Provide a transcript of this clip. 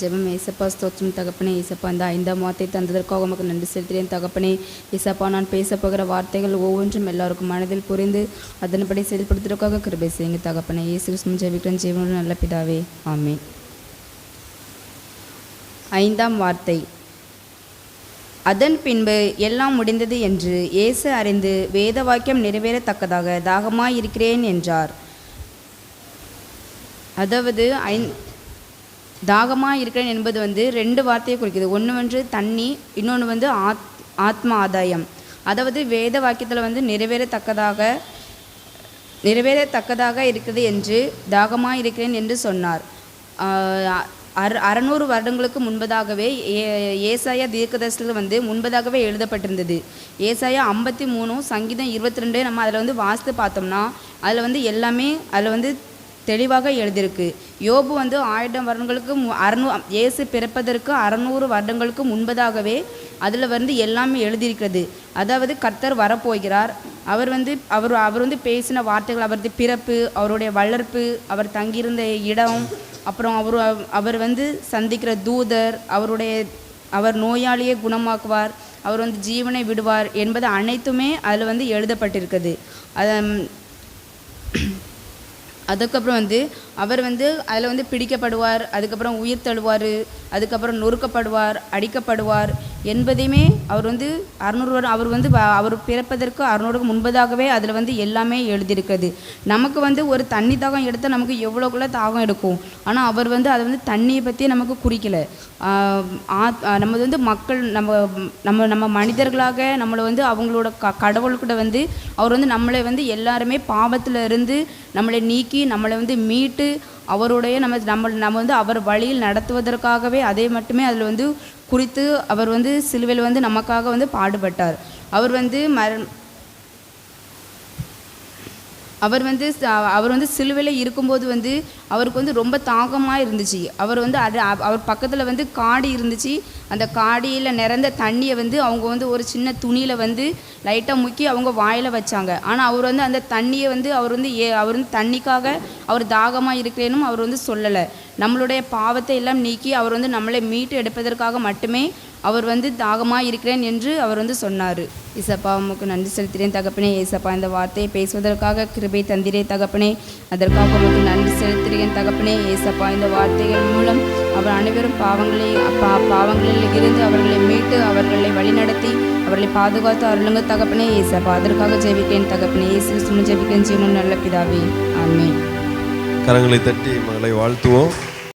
ஜெபம் ஏசப்பா ஸ்தோத்திரம். தகப்பனே ஏசப்பா இந்த ஐந்தாம் வார்த்தை தந்ததற்காக உமக்கு நன்றி செலுத்துகிறேன். தகப்பனே ஏசப்பா நான் பேசப்போகிற வார்த்தைகள் ஒவ்வொன்றும் எல்லாருக்கும் மனதில் புரிந்து அதன்படி செயல்படுத்துவதற்காக கிருபை செய்யுங்க. தகப்பனே இயேசு கிருஷ்ணன் ஜெபிக்கிறேன் ஜீவனுள்ள நல்ல பிதாவே ஆமே ஐந்தாம் வார்த்தை. அதன் பின்பு எல்லாம் முடிந்தது என்று இயேசு அறிந்து வேத வாக்கியம் நிறைவேறத்தக்கதாக தாகமாயிருக்கிறேன் என்றார். அதாவது ஐந் தாகமாக இருக்கிறேன் என்பது வந்து ரெண்டு வார்த்தையை குறிக்குது. ஒன்று வந்து தண்ணி இன்னொன்று வந்து ஆத் ஆத்ம ஆதாயம். அதாவது வேத வாக்கியத்தில் வந்து நிறைவேறத்தக்கதாக நிறைவேறத்தக்கதாக இருக்குது என்று தாகமாக இருக்கிறேன் என்று சொன்னார். அற அறநூறு வருடங்களுக்கு முன்பதாகவே ஏ ஏசாயா தீர்க்கதரிசனத்தில் வந்து முன்பதாகவே எழுதப்பட்டிருந்தது. ஏசாயா ஐம்பத்தி மூணும் சங்கீதம் இருபத்தி ரெண்டு நம்ம அதில் வந்து வாசித்து பார்த்தோம்னா அதில் வந்து எல்லாமே அதில் வந்து தெளிவாக எழுதியிருக்கு. யோபு வந்து ஆயிரம் வருடங்களுக்கு மு- அறநூ இயேசு பிறப்பதற்கு அறநூறு வருடங்களுக்கு முன்பதாகவே அதில் வந்து எல்லாமே எழுதியிருக்கிறது. அதாவது கர்த்தர் வரப்போகிறார். அவர் வந்து அவர் அவர் வந்து பேசின வார்த்தைகள் அவரது பிறப்பு அவருடைய வளர்ப்பு அவர் தங்கியிருந்த இடம் அப்புறம் அவர் அவர் வந்து சந்திக்கிற தூதர் அவருடைய அவர் நோயாளியை குணமாக்குவார் அவர் வந்து ஜீவனை விடுவார் என்பது அனைத்துமே அதில் வந்து எழுதப்பட்டிருக்குது அதை அதுக்கப்புறம் வந்து அவர் வந்து அதில் வந்து பிடிக்கப்படுவார் அதுக்கப்புறம் உயிர் தழுவார் அதுக்கப்புறம் நொறுக்கப்படுவார் அடிக்கப்படுவார் என்பதையுமே அவர் வந்து அறுநூறு வருடம் அவர் வந்து வ- அவர் பிறப்பதற்கு அறுநூறுக்கு முன்பதாகவே அதில் வந்து எல்லாமே எழுதியிருக்குது நமக்கு வந்து ஒரு தண்ணி தாகம் எடுத்தால் நமக்கு எவ்வளோக்குள்ள தாகம் எடுக்கும்? ஆனால் அவர் வந்து அதை வந்து தண்ணியை பற்றி நமக்கு குறிக்கலை. நமது ஆத்- வந்து மக்கள் நம்ம நம்ம நம்ம மனிதர்களாக நம்மளை வந்து அவங்களோட க கடவுள்கிட்ட வந்து அவர் வந்து நம்மளை வந்து எல்லாருமே பாவத்தில் இருந்து நம்மளை நீக்கி நம்மளை வந்து மீட்டு அவருடைய நம்ம நம்ம நம்ம வந்து அவர் வழியில் நடத்துவதற்காகவே அதை மட்டுமே அதில் வந்து குறித்து அவர் வந்து சிலுவையில் வந்து நமக்காக வந்து பாடுபட்டார். அவர் வந்து மர அவர் வந்து அவர் வந்து சிலுவையில் இருக்கும்போது வந்து அவருக்கு வந்து ரொம்ப தாகமாக இருந்துச்சு. அவர் வந்து அது அவர் பக்கத்தில் வந்து காடி இருந்துச்சு. அந்த காடியில் நிறந்த தண்ணியை வந்து அவங்க வந்து ஒரு சின்ன துணியில் வந்து லைட்டாக முக்கி அவங்க வாயில் வச்சாங்க. ஆனால் அவர் வந்து அந்த தண்ணியை வந்து அவர் வந்து ஏ அவர் வந்து தண்ணிக்காக அவர் தாகமாக இருக்கிறேனும் அவர் வந்து சொல்லலை. நம்மளுடைய பாவத்தை எல்லாம் நீக்கி அவர் வந்து நம்மளை மீட்டு எடுப்பதற்காக மட்டுமே அவர் வந்து தாகமாக இருக்கிறேன் என்று அவர் வந்து சொன்னார். இசப்பா உமக்கு நன்றி செலுத்துகிறேன் தகப்பனே. ஏசப்பா இந்த வார்த்தையை பேசுவதற்காக கிருபை தந்திரே தகப்பனே. அதற்காக உமக்கு நன்றி செலுத்துகிறேன் தகப்பனே. ஏசப்பா இந்த வார்த்தைகள் மூலம் அவர் அனைவரும் பாவங்களை பா பாவங்களில் இருந்து அவர்களை மீட்டு அவர்களை வழிநடத்தி அவர்களை பாதுகாத்து அருளுங்க தகப்பனே. ஏசப்பா அதற்காக ஜெபிக்கிறேன் தகப்பனே. இயேசு சும்மா ஜெபிக்கிறேன் ஜீவனும் நல்ல பிதாவே. ஆமே கரங்களை தட்டி மகளை வாழ்த்துவோம்.